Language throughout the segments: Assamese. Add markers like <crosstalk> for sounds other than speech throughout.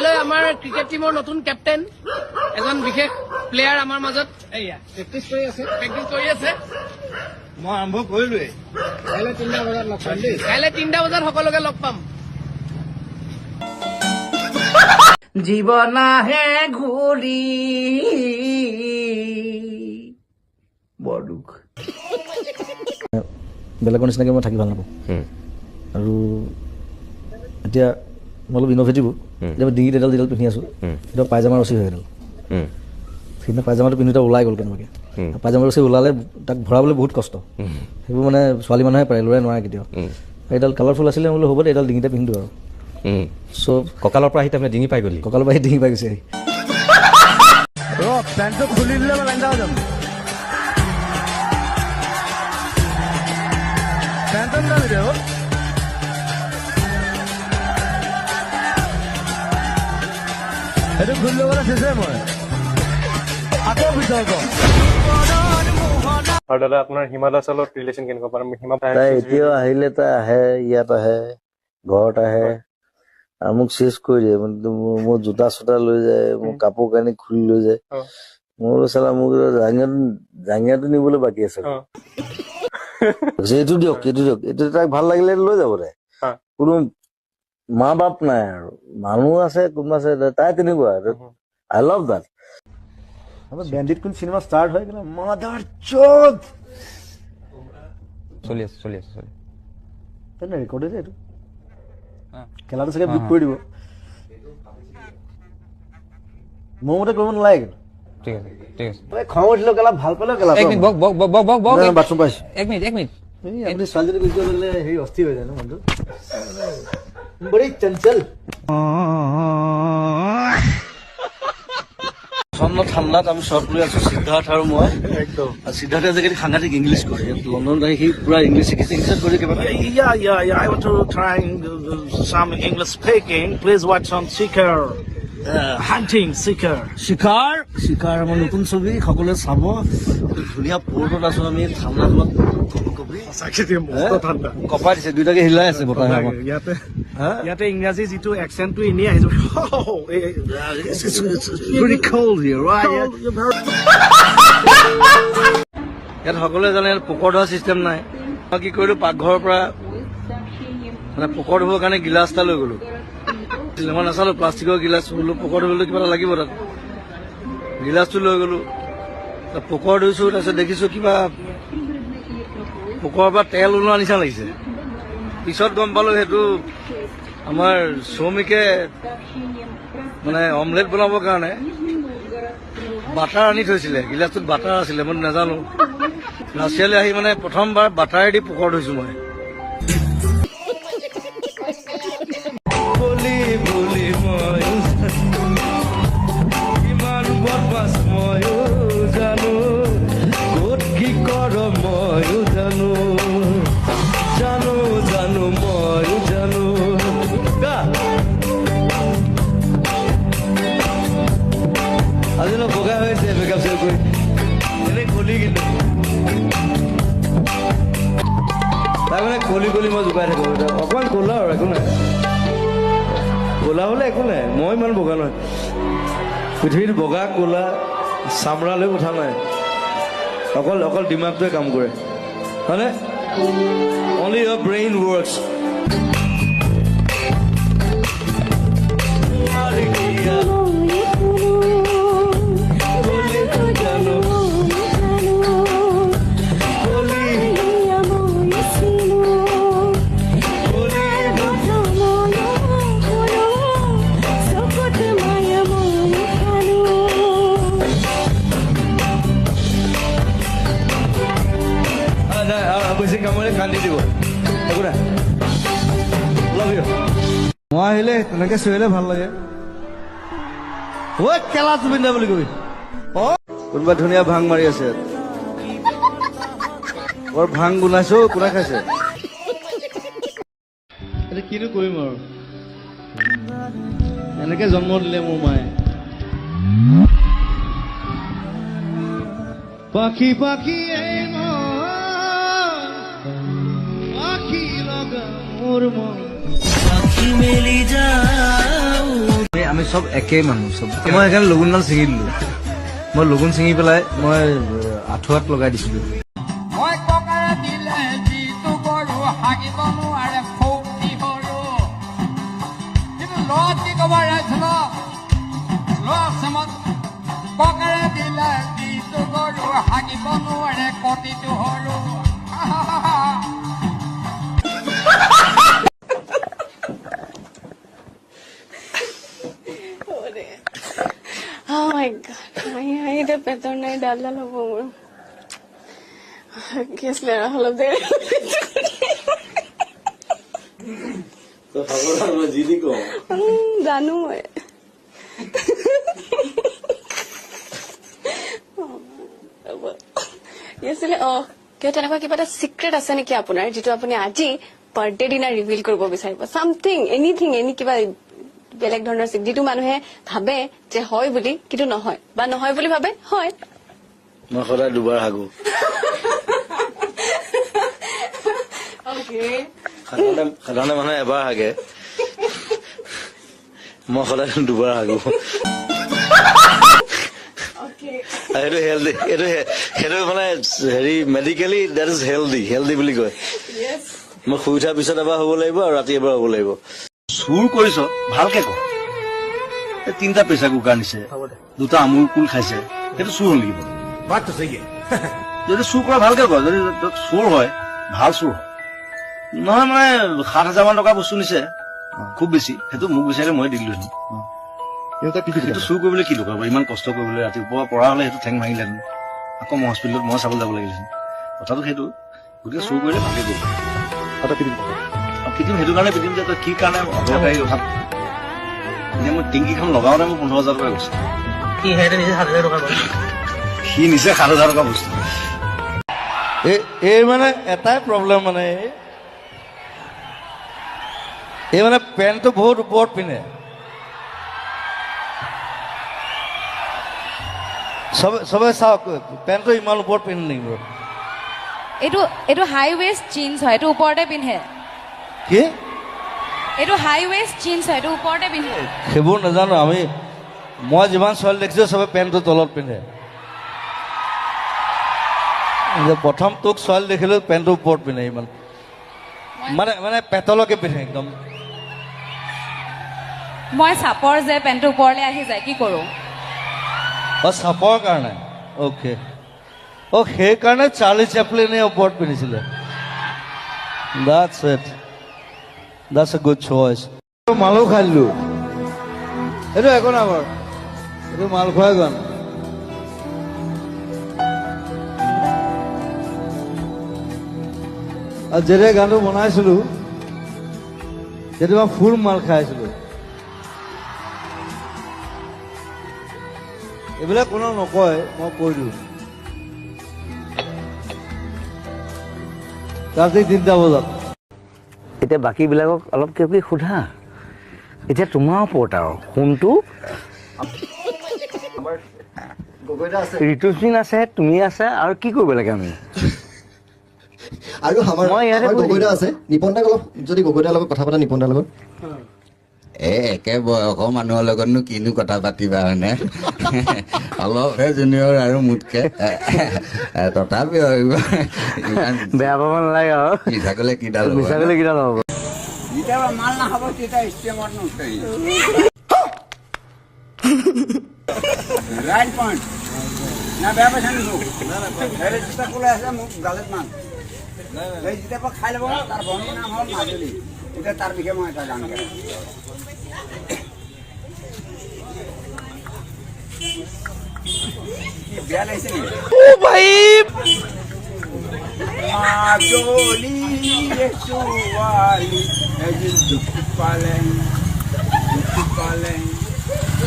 কাইলৈ আমাৰ ক্ৰিকেট টীমৰ নতুন কেপ্টেইন এজন বিশেষ প্লেয়াৰ আমাৰ মাজত। এয়া প্ৰেক্টিচ কৰি আছে প্ৰেক্টিচ কৰি আছে। মই আৰম্ভ কৰিলোৱে কাইলৈ তিনিটা বজাত লগ পাম দেই। কাইলৈ তিনিটা বজাত সকলোকে লগ পাম। জীৱন আহে ঘূৰি। বৰ দুখ। বেলেগৰ নিচিনাকৈ মই থাকি ভালো নাপাওঁ। আৰু এতিয়া মই অলপ ইন'ভেটিভো এতিয়া মই ডিঙিত এডাল যিডাল পিন্ধি আছোঁ। এতিয়া পায়জামা ৰচি হয় এডাল সেইদিনা পায়জামাটো পিন্ধোতে ওলাই গ'ল কেনেবাকৈ। পায়জামা ৰচি ওলালে তাক ভৰাবলৈ বহুত কষ্ট। সেইবোৰ মানে ছোৱালী মানুহে পাৰে ল'ৰাই নোৱাৰে কেতিয়াও। এইডাল কালাৰফুল আছিলে মই বোলো হ'ব দে এইডাল ডিঙিতে পিন্ধো আৰু। চ' কঁকালৰ পৰা আহি তাৰমানে ডিঙি পাই গ'লি। কঁকালৰ পৰা ডিঙি পাই গৈছে আহি। ৰ পেণ্টটো খুলি দিলে মই পেণ্ট যাম। পেণ্টত সেইটো খুলি ল'বলৈ চেষ্টাই মই আকৌ ক আৰু দাদা আপোনাৰ হিমা দাসৰ লগত ৰিলেশ্যন কেনেকুৱা হিমা তাই এতিয়াও আহিলে তাই আহে ইয়াত আহে ঘৰত আহে আৰু মোক চেচ কৰি দিয়ে মোৰ জোতা চোতা লৈ যায় মোৰ কাপোৰ কানি খুলি লৈ যায়। মোৰ চালা মোক জাঙিয়াটো জাঙিয়াটো নিবলৈ বাকী আছে এইটো দিয়ক এইটো দিয়ক এইটো তাক ভাল লাগিলে লৈ যাব তাই। কোনো মা বাপ নাই আৰু। মানুহ আছে কোনোবা আছে তাই তেনেকুৱা। আই লাভ দাট বেণ্ডিত কোন চিনেমা ষ্টাৰ্ট হয় কিন্তু মাদাৰ চোদ চলি আছে চলি আছে চলি তেনে ৰেকৰ্ড হৈছে এইটো। খেলাটো চাগে বিট কৰি দিব। মোৰ মতে কৰিব নালাগে। ঠিক আছে ঠিক আছে। খং উঠিলেও কেলা ভাল পালেও কেলা এক মিনিট বক বক বক বক বক বক নাই, বাথৰুম পাইছো। এক মিনিট এক মিনিট। আপুনি ছোৱালীজনী গুচি গ'লে হেৰি অস্থিৰ হৈ যায় ন মনটো বড়ি চঞ্চল প্ৰচণ্ড ঠাণ্ডাত আমি শ্বৰ্ট লৈ আছো সিদ্ধাৰ্থ আৰু মই একদম সিদ্ধাৰ্থে আজিকালি সাংঘাতিক ইংলিছ কৰে লণ্ডনত আহি সি পুৰা ইংলিছ শিকিছে ইংলিছত কৰি কিবা yeah. I want to try uh, some English speaking. Please watch on Seeker. Uh, hunting Seeker. চিকাৰ চিকাৰ আমাৰ নতুন ছবি সকলোৱে চাব ধুনীয়া পৰ্টত আছো আমি ঠাণ্ডা কপাই দিছে দুইটাকে হিলাই আছে বতাহে আমাক ইয়াতে? ইয়াতে ইংৰাজী যিটো একচেণ্টটো এনেই আহিছে here, right? ইয়াত সকলোৱে জানে ইয়াত পোকৰ ধোৱা চিষ্টেম নাই। মই কি কৰিলো পাকঘৰৰ পৰা মানে পোকৰ ধুবৰ কাৰণে গিলাচ এটা লৈ গ'লো। মই নাচালো প্লাষ্টিকৰ গিলাচ বোলো পোকৰ ধুবলৈ কিবা এটা লাগিব তাত। গিলাচটো লৈ গ'লো। পোকৰ ধুইছো তাৰপিছত দেখিছো কিবা পোকৰ পৰা তেল ওলোৱা নিচিনা লাগিছে। পিছত গম পালো সেইটো আমাৰ শ্ৰমিকে মানে অমলেট বনাবৰ কাৰণে বাটাৰ আনি থৈছিলে গিলাচটোত বাটাৰ আছিলে মই নাজানো। ৰাছিয়ালৈ আহি মানে প্ৰথমবাৰ বাটাৰেদি পোকৰ ধুইছো মই। বগা হৈছে মেকআপ চেকআপ কৰি। এনেই কলি কিন্তু। তাৰ মানে কলি কলি মই জোকাই থাকোঁ। অকণমান ক'লা আৰু একো নাই। ক'লা হ'লে একো নাই মই ইমান বগা নহয়। পৃথিৱীত বগা ক'লা চামৰালৈ কথা নাই। অকল অকল দিমাগটোৱে কাম কৰে। হয়নে? অনলি ইয়ৰ ব্ৰেইন ৱৰ্কছ আহিলে তেনেকে চিঞৰিলে ভাল লাগে। ঐ কেলা জুবিন দা বুলি কবি। অ। কোনোবা ধুনীয়া ভাং মাৰি আছে। বৰ ভাং গোনাইছো কোনে খাইছে? এতিয়া কিনো কৰিম আৰু? এনেকে জন্ম দিলে মোৰ মায়ে। পাখি পাখি মোৰ মন। আমি চব একেই মানুহ চব মই সেইকাৰণে লগুণডাল ছিঙি দিলোঁ। মই লগুণ ছিঙি পেলাই মই আঁঠুৱাত লগাই দিছিলোঁ। নাই ডাল ডাল হ'ব মোৰ কি আছিলে আৰু অলপ দেৰি যি দি কওঁ উম, জানো অ কিয় তেনেকুৱা কিবা এটা চিক্ৰেট আছে নেকি আপোনাৰ যিটো আপুনি আজি বাৰ্থডে দিনা ৰিভিল কৰিব বিচাৰিব চামথিং এনিথিং এনি কিবা বেলেগ ধৰণৰ যিটো মানুহে ভাবে যে হয় বুলি কিন্তু নহয় বা নহয় বুলি ভাবে হয়। মই সদায় দুবাৰ হাগো Okay. সাধাৰণতে মানুহে এবাৰ হাগে মই সদায় দুবাৰ হাগো সেইটো হেল্ডি সেইটো হে- সেইটো মানে হেৰি medically that is healthy healthy বুলি কয়। Yes. মই শুই উঠাৰ পিছত এবাৰ হ'ব লাগিব আৰু ৰাতি এবাৰ হ'ব লাগিব চুৰ কৰিছ ভালকে ক এই তিনিটা প্ৰেচাৰ কুকাৰ নিছে দুটা আমুল কুল খাইছে সেইটো চুৰ হ'ল নেকি বাৰু? যদি চুৰ কৰা ভালকে ক যদি চুৰ হয় ভাল চুৰ হয়। নহয় মানে সাত হাজাৰ মান টকা বস্তু নিছে খুব বেছি সেইটো মোক বিচাৰিলে মই দি দিলোহেঁতেন সেইটো চুৰ কৰিবলৈ কি দৰকাৰ বাৰু? ইমান কষ্ট কৰিবলৈ ৰাতিপুৱা পৰা হলে সেইটো ঠেং ভাঙিলেহেঁতেন আকৌ মই হস্পিটেলত মই চাবলৈ যাব লাগিলেহেঁতেন। কথাটো সেইটো গতিকে চুৰ কৰিলে ভালকে কৰিব পিটিম সেইটো কাৰণে পিটিম যে তই কি কাৰণে অদৰকাৰী কথা এতিয়া মই টিংকিখন লগাওঁতে মোৰ পোন্ধৰ হাজাৰ টকা গৈছে। সি নিচে সাত হাজাৰ টকা বস্তু। এই মানে এটাই প্ৰব্লেম মানে এই- এই মানে পেণ্টটো বহুত ওপৰত পিন্ধে। চবে চবে চাওক পেণ্টটো ইমান ওপৰত পিন্ধে নেকি এইটো এইটো হাই ৱেষ্ট জিন্স হয় এইটো ওপৰতে পিন্ধে। কি? এইটো হাই ৱেষ্ট জিন্স হয় এইটো ওপৰতে পিন্ধে। সেইবোৰ নাজানো আমি মই যিমান ছোৱালী দেখিছোঁ চবে পেণ্টটো তলত পিন্ধে। যে প্ৰথম তোক ছোৱালী দেখিলোঁ পেণ্টটো ওপৰত পিন্ধে ইমান। মানে মানে পেটলৈকে পিন্ধে একদম। মই চাপৰ যে পেণ্টটো ওপৰলৈ আহি যায় কি কৰোঁ? অঁ চাপৰ কাৰণে। অ'কে অঁ সেইকাৰণে চাৰ্লি চেপলিনে ওপৰত পিন্ধিছিলে। That's it that's a good choice মালো খাই দিলোঁ। এইটো একো নাই বাৰু। এইটো মাল খোৱাই গান আৰু যেতিয়া গানটো বনাইছিলোঁ তেতিয়া ফুল মাল খাইছিলোঁ। এইবিলাক কোনো নকয় মই কৈ দিওঁ। ৰাতি তিনিটা বজাত। এতিয়া বাকীবিলাকক অলপ কিবা কিবি সোধা। এতিয়া তোমাৰ ওপৰত আৰু সোণটো ঋতুস্বিন আছে তুমি আছে আৰু কি কৰিব লাগে আমি? আৰু আমাৰ গগৈদা আছে। নিপন দাক অলপ যদি গগৈদাৰ লগত কথা পাতা নিপন দাৰ লগত। এ একে বয়সৰ মানুহৰ লগতনো কিনো কথা পাতিবা হয়নে? অলপহে জুনিয়ৰ আৰু মোতকে। তথাপিও বেয়া পাব নালাগে আৰু। মিছা ক'লে কিডাল হ'ব, মিছা কৰিলে কিডাল হ'ব। মাল নাখাব তেতিয়া ষ্টেমত নুঠেই ৰাইট পইণ্ট না বেয়া পাইছা নেকি? ক'লে গালত মান সেই যেতিয়াৰ পৰা খাই ল'ব তাৰ ভনীৰ নাম হ'ল মাজুলী। এতিয়া তাৰ বিষয়ে মই এটা গান গাই কি বেয়া লাগিছে নেকি? মাজুলী ছোৱালী এদিন দুখ পালে দুখ পালে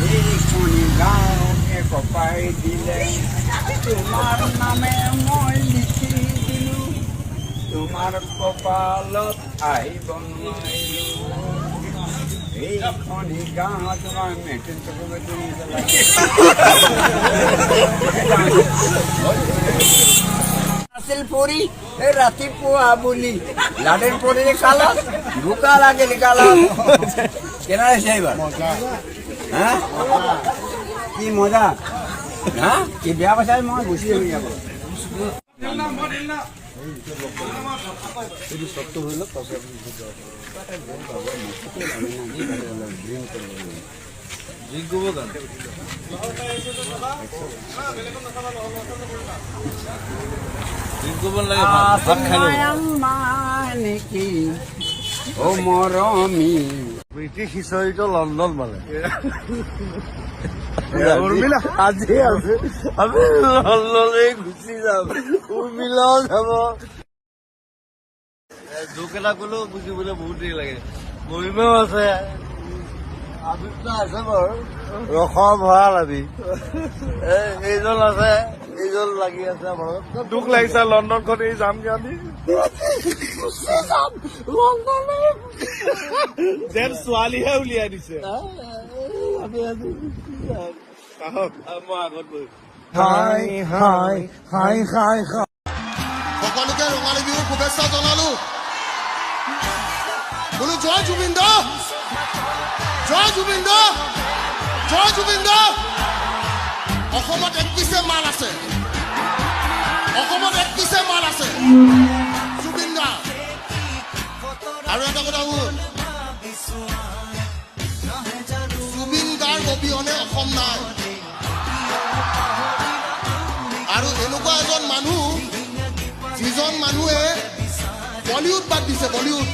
এইখনি গাঁৱকে কপাই দিলে। তোমাৰ নামে মই লিখি দিলো তোমাৰ কপালত আহিব এইখনি তোমাৰ মেট্ৰিক আছিল পৰি এই ৰাতিপুৱা বুলি। লাডেন পৰি কালত বোকা লাগিল কালত কেনে হৈছে এইবাৰ হা কি মজা? হা কি বেয়া পাইছা মই গুচি শুধু শক্ত হইল তারপরে আপনি ড্রিম করব জিজ্ঞবো গান জিজ্ঞবন লাগে অ মৰমী ব্ৰিটিছ সিঁচৰিত লণ্ডন মানে আজি আছে। আমি লণ্ডনে গুচি যাম। উৰ্মিলাও যাব। জোক এটা ক'লেও বুজিবলৈ বহুত দেৰি লাগে। মহিমাও আছে। আবিৰ্তা আছে বাৰু। ৰসৰ ভঁৰাল আমি। এ- এইজন আছে এইজন লাগি আছে আমাৰ। দুখ লাগিছে লণ্ডনখন এই যাম আমি। যেন ছোৱালীহে উলিয়াই দিছে। আমি আজি আহক মই আগত বহিম হাই হাই হাই হাই হাই। সকলোকে ৰঙালী বিহুৰ শুভেচ্ছা জনালো। বোলো জয় জুবিন দা। জয় জুবিন দা। জয় জুবিন দা। অসমত একত্ৰিশে মাল আছে। অসমত একত্ৰিশে মাল আছে। জুবিন দা আৰু এটা কথা জুবিন গাৰ অবিহনে অসম নাই। আৰু এনেকুৱা এজন মানুহ, যিজন মানুহে বলিউড বাদ দিছে, বলিউড।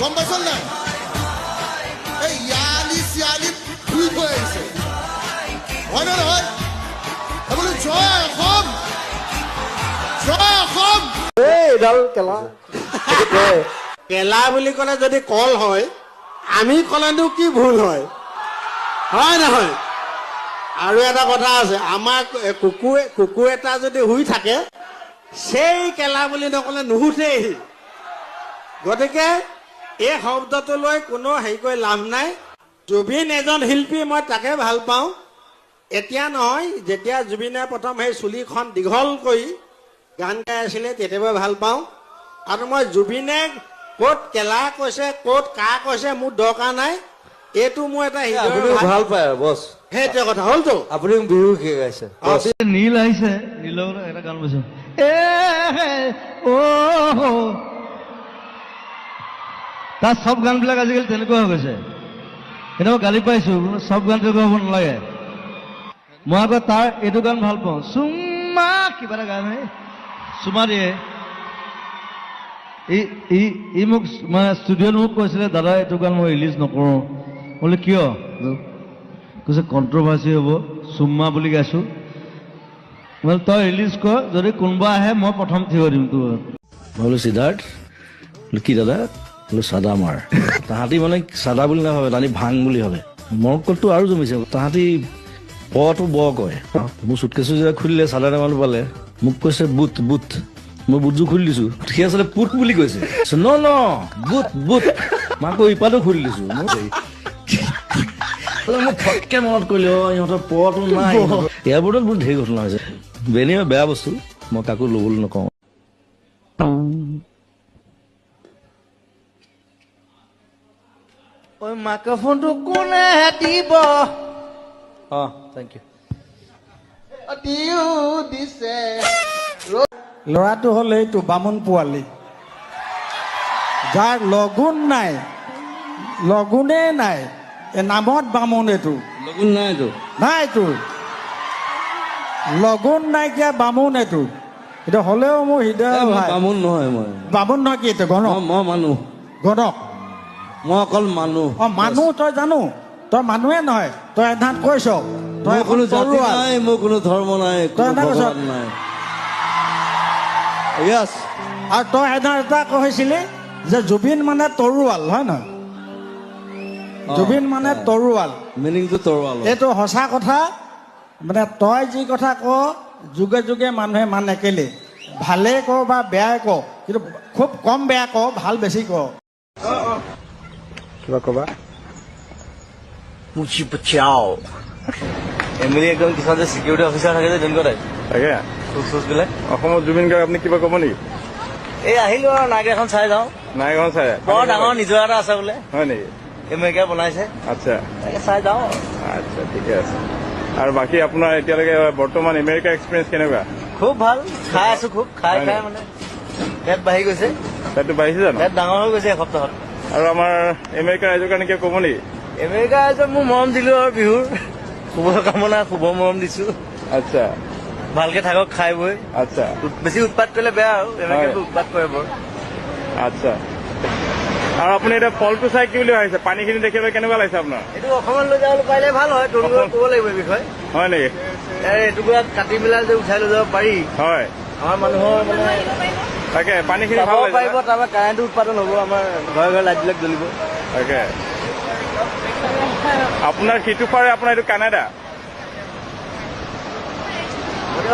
গম পাইছ নাই? এই ইয়ালি চিয়ালি ঘূৰি থৈ আহিছে। হয় নহয়? বোলো, জয় অসম! জয় অসম! এইডাল কেলা। কেলা বুলি ক'লে যদি কল হয়, আমি ক'লেনো কি ভুল হয়? হয় নহয়? আৰু এটা কথা আছে আমাৰ কুকুৰ কুকুৰ এটা যদি শুই থাকে, সেই কেলা বুলি নক'লে নুশুঠেই। গতিকে এই শব্দটো লৈ কোনো হেৰি কৰি লাভ নাই। জুবিন এজন শিল্পী, মই তাকে ভালো পাওঁ। এতিয়া নহয়, যেতিয়া জুবিনে প্ৰথম সেই চুলিখন দীঘল কৰি গান গাই আছিলে তেতিয়াৰ পৰা ভাল পাওঁ। আৰু মই জুবিনে ক'ত কেলা কৈছে ক'ত কা কৈছে মোৰ দৰকাৰ নাই। এইটো মোৰ এটা। ভাল পায় বছ। সেইটোৱে কথা হ'লতো? আপুনি বিহু শিকাইছে নীল আহিছে নীলৰ এটা গান অ তাৰ চব গানবিলাক আজিকালি তেনেকুৱা হৈ গৈছে। মই গালি পাইছো চব গান তেনেকুৱা হ'ব নালাগে। মই আকৌ তাৰ এইটো গান ভাল পাওঁ। চুমা কিবা এটা গান হে চুমা দিয়ে ই ই ই মোক মানে ষ্টুডিঅ'ত মোক কৈছিলে দাদা এইটো গান মই ৰিলিজ নকৰোঁ বোলে কিয় কৈছে কণ্ট্ৰভাৰ্চি হ'ব চুম্মা বুলি গাইছোঁ বোলে তই ৰিলিজ কৰ যদি কোনোবা আহে মই প্ৰথম থিয় দিম তোৰ মই বোলো সিদ্ধাৰ্থ বোলো কি দাদা বোলো চাদা মাৰ তাহাঁতি মানে চাদা বুলি নাভাবে তাহাঁতি ভাং বুলি ভাবে মৰকলটো আৰু জমিছে তাহাঁতি পটো ব কয় মোৰ চুটকেছো যেতিয়া খুলিলে চাদা মানুহ পালে মোক কৈছে বুট বুট মই বুটযোৰ খুলি দিছো। সি আচলতে পুট বুলি কৈছে। ন ন বুট বুট মই আকৌ ইপাতো খুলি দিছো। মোক ফটকে মনত কৰিলে অ ইহঁতৰ পটো নাই এয়াৰপৰ্টত বহুত ধেৰ ঘটনা হৈছে। বেনি বেয়া বস্তু মই কাকো ল'বলৈ নকওঁ। মাইক্ৰফোনটো কোনে দিব? অ থেংক ইউ দিছে ল'ৰাটো হ'ল এইটো বামুণ পোৱালি। যাৰ লগুণ নাই। লগুণেই নাই। এই নামত বামুণ এইটো। লগুণ নাইতো নাই এইটো। লগুণ নাইকিয়া বামুণ এইটো। এইটো হ'লেও মোৰ হৃদয় বামুণ নহয় মই। বামুণ নহয় কি এইটো? গণক। মই- মানুহ। গণক। মই অকল মানুহ। অ মানুহ তই জানো? তই মানুহে নহয়। তই এধাত কৈছ। মোৰ কোনো জাতি। নাই মোৰ কোনো ধৰ্ম নাই নাই। য়েছ আৰু তই এধাৰ এটা কৈছিলি যে জুবিন মানে তৰোৱাল হয় নহয়? জুবিন মানে তৰোৱাল। মিনিংটো তৰোৱাল। এইটো সঁচা কথা মানে তই যি কথা ক যুগে যুগে মানুহে মানে কেলে। ভালে ক বা বেয়াই ক কিন্তু খুব কম বেয়া ক ভাল বেছি ক। কিবা ক'বা? এমএলএ একদম কিছুমান যে চিকিউৰিটি অফিচাৰ থাকে যে তেনেকুৱা টাইপ তাকে? চুচ চুচ বিলাক। অসমত জুবিন গাৰ্গ আপুনি কিবা ক'ব নেকি? এই আহিলো আৰু নাইক এখন চাই যাওঁ। নাই এখন চাই। বৰ ডাঙৰ নিজৰ এটা আছে বোলে। হয় নেকি? আমেৰিকাই বনাইছে। আচ্ছা। তাকে চাই যাওঁ। আচ্ছা ঠিকে আছে। আৰু বাকী আপোনাৰ এতিয়ালৈকে বৰ্তমান আমেৰিকা এক্সপিৰিয়েঞ্চ কেনেকুৱা? খুব ভাল খাই আছো খুব খাই খাই? মানে। পেট বাঢ়ি গৈছে। পেটটো বাঢ়িছে জানো? পেট ডাঙৰ হৈ গৈছে এসপ্তাহত। আৰু আমাৰ আমেৰিকা ৰাইজৰ কাৰণে কিয় ক'ব নেকি? আমেৰিকা ৰাইজক মোৰ মৰম দিলো আৰু বিহুৰ। শুভ কামনা শুভ মৰম দিছো। আচ্ছা। ভালকে থাকক খাই বৈ। আচ্ছা। বেছি উৎপাত কৰিলে বেয়া আৰু আমেৰিকাটো উৎপাত কৰে বৰ। আচ্ছা। আৰু আপুনি এতিয়া ফলটো চাই কি বুলি ভাবিছে? পানীখিনি দেখিবলৈ কেনেকুৱা লাগিছে আপোনাৰ? এইটো অসমত লৈ যাবলৈ পাৰিলে ভাল হয় তৰুণক ক'ব লাগিব এই বিষয়ে। হয় নেকি? এই এটুকুৰাত কাটি পেলাই যে উঠাই লৈ যাব পাৰি। হয়। আমাৰ মানুহৰ মানে তাকে পানীখিনি পাৰিব তাৰপৰা কাৰেণ্টটো উৎপাদন হ'ব আমাৰ ঘৰে ঘৰে লাইটবিলাক জ্বলিব। তাকে। আপোনাৰ সিটো পাৰে আপোনাৰ এইটো কানাডা।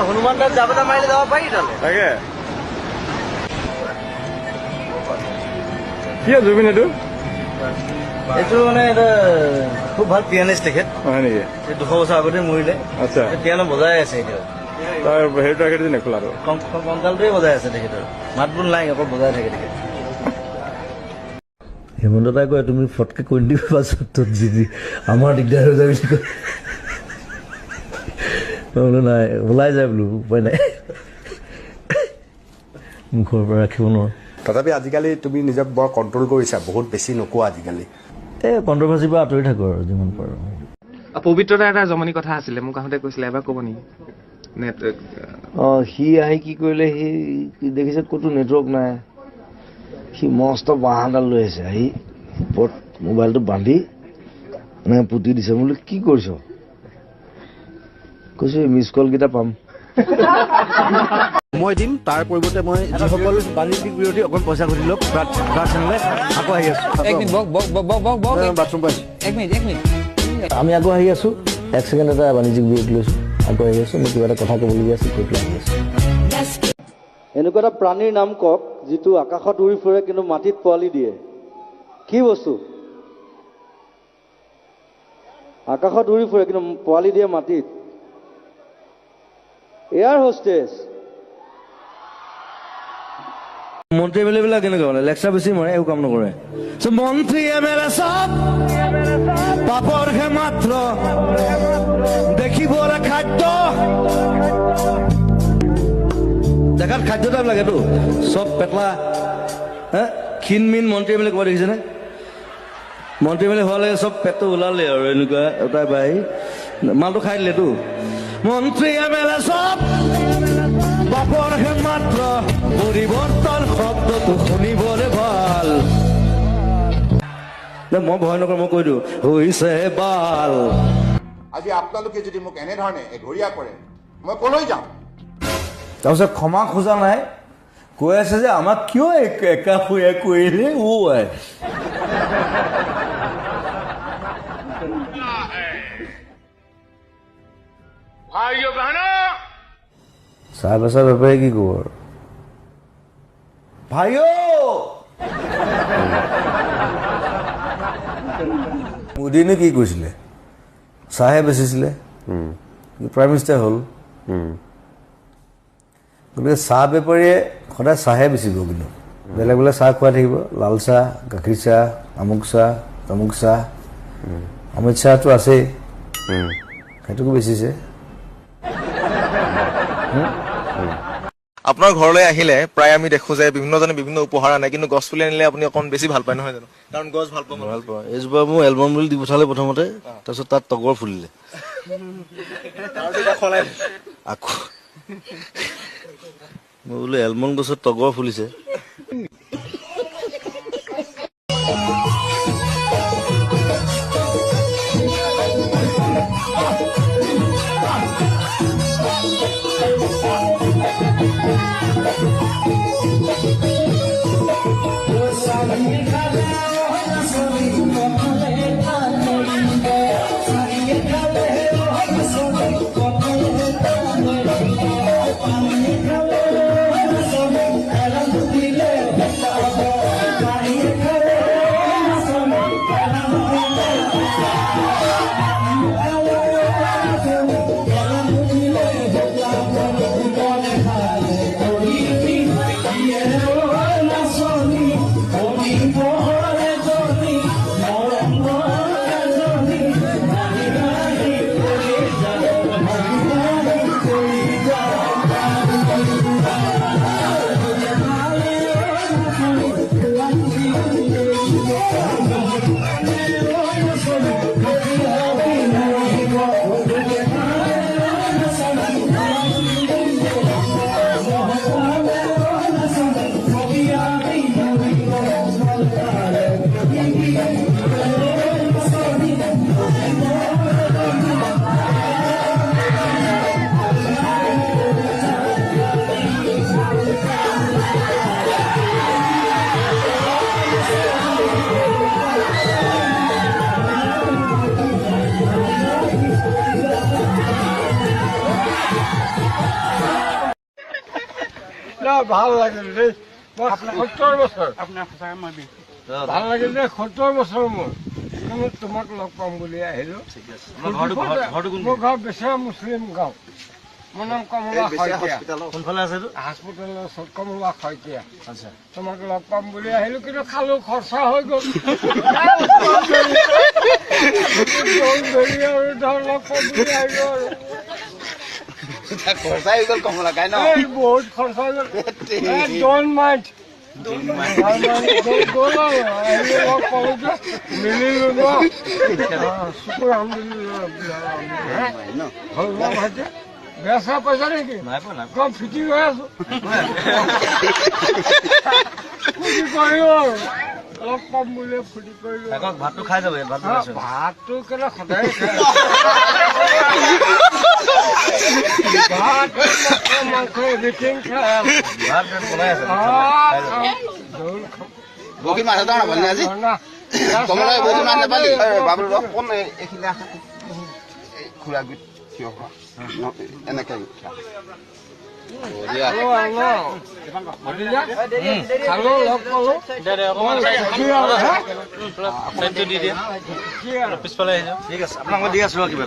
হনুমান দাস মাৰিলে যাব পাৰি তাকে। কি জুবিন এইটো? এইটো মানে এটা খুব ভাল পিয়ানিষ্ট তেখেত। হয় নেকি? দুশ বছৰ আগতে মৰিলে। আচ্ছা। পিয়ানো বজাই আছে এতিয়া তাৰ হেৰিটো ৰাখি দিছে নে খোলাটো কং- কং- কংকালটোৱে বজাই আছে তেখেতৰ। মাত বোল নাই অকল বজাই থাকে তেখেত হেমন্ত দাই কয় তুমি ফটকে কৈ নিদিবা পাছত তোত যি আমাৰ দিগদাৰ হৈ যায় বুলি কয় মই বোলো নাই ওলাই যায় বোলো উপায় নাই। মুখৰ পৰা ৰাখিব নোৱাৰোঁ। তথাপি আজিকালি তুমি নিজক বৰ কণ্ট্ৰল কৰিছা বহুত বেছি নোকোৱা আজিকালি। এই কণ্ট্ৰভাৰ্চিৰ পৰা আঁতৰি থাকোঁ আৰু যিমান পাৰোঁ। পবিত্ৰতা এটা জমনি কথা আছিলে মোক আহোঁতে কৈছিলে এবাৰ ক'ব নেকি? নেটৱৰ্ক অঁ সি আহি কি কৰিলে সি দেখিছে ক'তো নেটৱৰ্ক নাই। সি মস্ত বাঁহ এডাল লৈ আহিছে আহি ওপৰত মোবাইলটো বান্ধি এনেকৈ পুতি দিছে। বোলো কি কৰিছ? কৈছো মিছ কলকেইটা পাম। মই দিম তাৰ পৰিৱৰ্তে মই যিসকল বাণিজ্যিক বিৰোধী অকণ পইচা ঘটি লওক চেনেলে আকৌ আহি আছো। এক মিনিট বক বক বক বক বক বক। বাথৰুম পাইছো এক মিনিট এক মিনিট। আমি আকৌ আহি আছোঁ। এক ছেকেণ্ড এটা বাণিজ্যিক বিৰোধ লৈছোঁ। আকৌ আহি আছোঁ। মই কিবা এটা কথা ক'বলগীয়া আছিল কৈ পেলাই আহি আছোঁ? এনেকুৱা এটা প্ৰাণীৰ নাম কওক, যিটো আকাশত উৰি ফুৰে কিন্তু মাটিত পোৱালি দিয়ে। কি বস্তু? আকাশত উৰি ফুৰে কিন্তু পোৱালি দিয়ে মাটিত। এয়াৰ হোষ্টেজ মন্ত্ৰী এম এল কেনেকুৱা মানে? লেকচাৰ বেছি মাৰে, একো কাম নকৰে। মন্ত্ৰী এ চব পাপৰহে মাত্ৰ দেখিবলৈ খাদ্য। দেখাত খাদ্য টাইপ লাগেতো চব পেটলা, হে? ক্ষীণ মিন মন্ত্ৰী এ ক'ৰবাত দেখিছেনে? মন্ত্ৰী এ হোৱা লাগে চব পেটটো ওলালে আৰু এনেকুৱা এটাই বাই। মালটো খাই দিলেতো মন্ত্ৰী এম এল এ চব বাপৰহে মাত্ৰ পৰিৱৰ্তন শব্দটো শুনিবলৈ ভালো। মই ভয় নকৰোঁ, মই কৈ দিওঁ, হৈছে বাল। আজি আপোনালোকে যদি মোক এনেধৰণে এঘৰীয়া কৰে, মই কলৈ যাম? তাৰপিছত ক্ষমা খোজা নাই। কৈ আছে যে আমাক কিয় এক- একাষৰীয়া কৰিলে? ও আই চাহ বেচা বেপাৰী কি ক'ব আৰু? ভাইও! মোদীনে কি কৈছিলে? চাহে বেচিছিলে। প্ৰাইম মিনিষ্টাৰ হ'ল। গতিকে চাহ বেপাৰীয়ে সদায় চাহে বেচিব কিন্তু। বেলেগ বেলেগ চাহ খুৱাই থাকিব। লাল চাহ গাখীৰ চাহ আমুক চাহ তামুক চাহ অমিত শ্বাহটো আছেই। সেইটোকো বেচিছে। আপোনাৰ ঘৰলৈ আহিলে প্ৰায় আমি দেখো যে বিভিন্নজনে বিভিন্ন উপহাৰ আনে কিন্তু গছ পুলি আনিলে আপুনি অকণ বেছি ভাল পায় নহয় জানো? কাৰণ গছ ভাল পাব ভাল পাওঁ। এইজোপা মোৰ এলবাম বুলি দি পঠালে প্ৰথমতে তাৰপিছত তাত তগৰ ফুলিলে। আকৌ মই বোলো এলমন গছত তগৰ ফুলিছে Thank you. ভাল লাগিল দেই মই সত্তৰ বছৰ আপোনাৰ সঁচাকৈ মই বি- ভাল লাগিল দেই সত্তৰ বছৰ মোৰ কিন্তু তোমাক লগ পাম বুলি আহিলো মোৰ ঘৰ বেচেৰা মুছলিম গাঁও। মোৰ নাম কমলা শইকীয়া কোনফালে আছে এইটো হস্পিটেলৰ ওচৰত কমলা শইকীয়া তোমাক লগ পাম বুলি আহিলো কিন্তু খালো খৰচা হৈ গ'ল। গ'ল ধৰি আৰু ধৰ লগ পাম বুলি আহিলো আৰু খৰচা হৈ গ'ল কমলাকাই ন? বহুত খৰচা হৈ গ'ল। চেয়া <laughs> পইচা নেকি কম ফিটিং হৈ আছো। আৰু লগ পাম বুলি ফূৰ্তি কৰিলো ভাতটো খাই যাব ভাতটো কেলে সদায় <laughs> ভাত মাংস এভৰিথিং। বগী মাছ এটা নাপালি আজি না, কমলা বগী মাছ নাপালি বাবুল। কোন এইখিনি আছে খুৰা গুট থিয় হোৱা। এনেকে? পিছফালে আহিছে ঠিক আছে আপোনাক মই দি আছো কিবা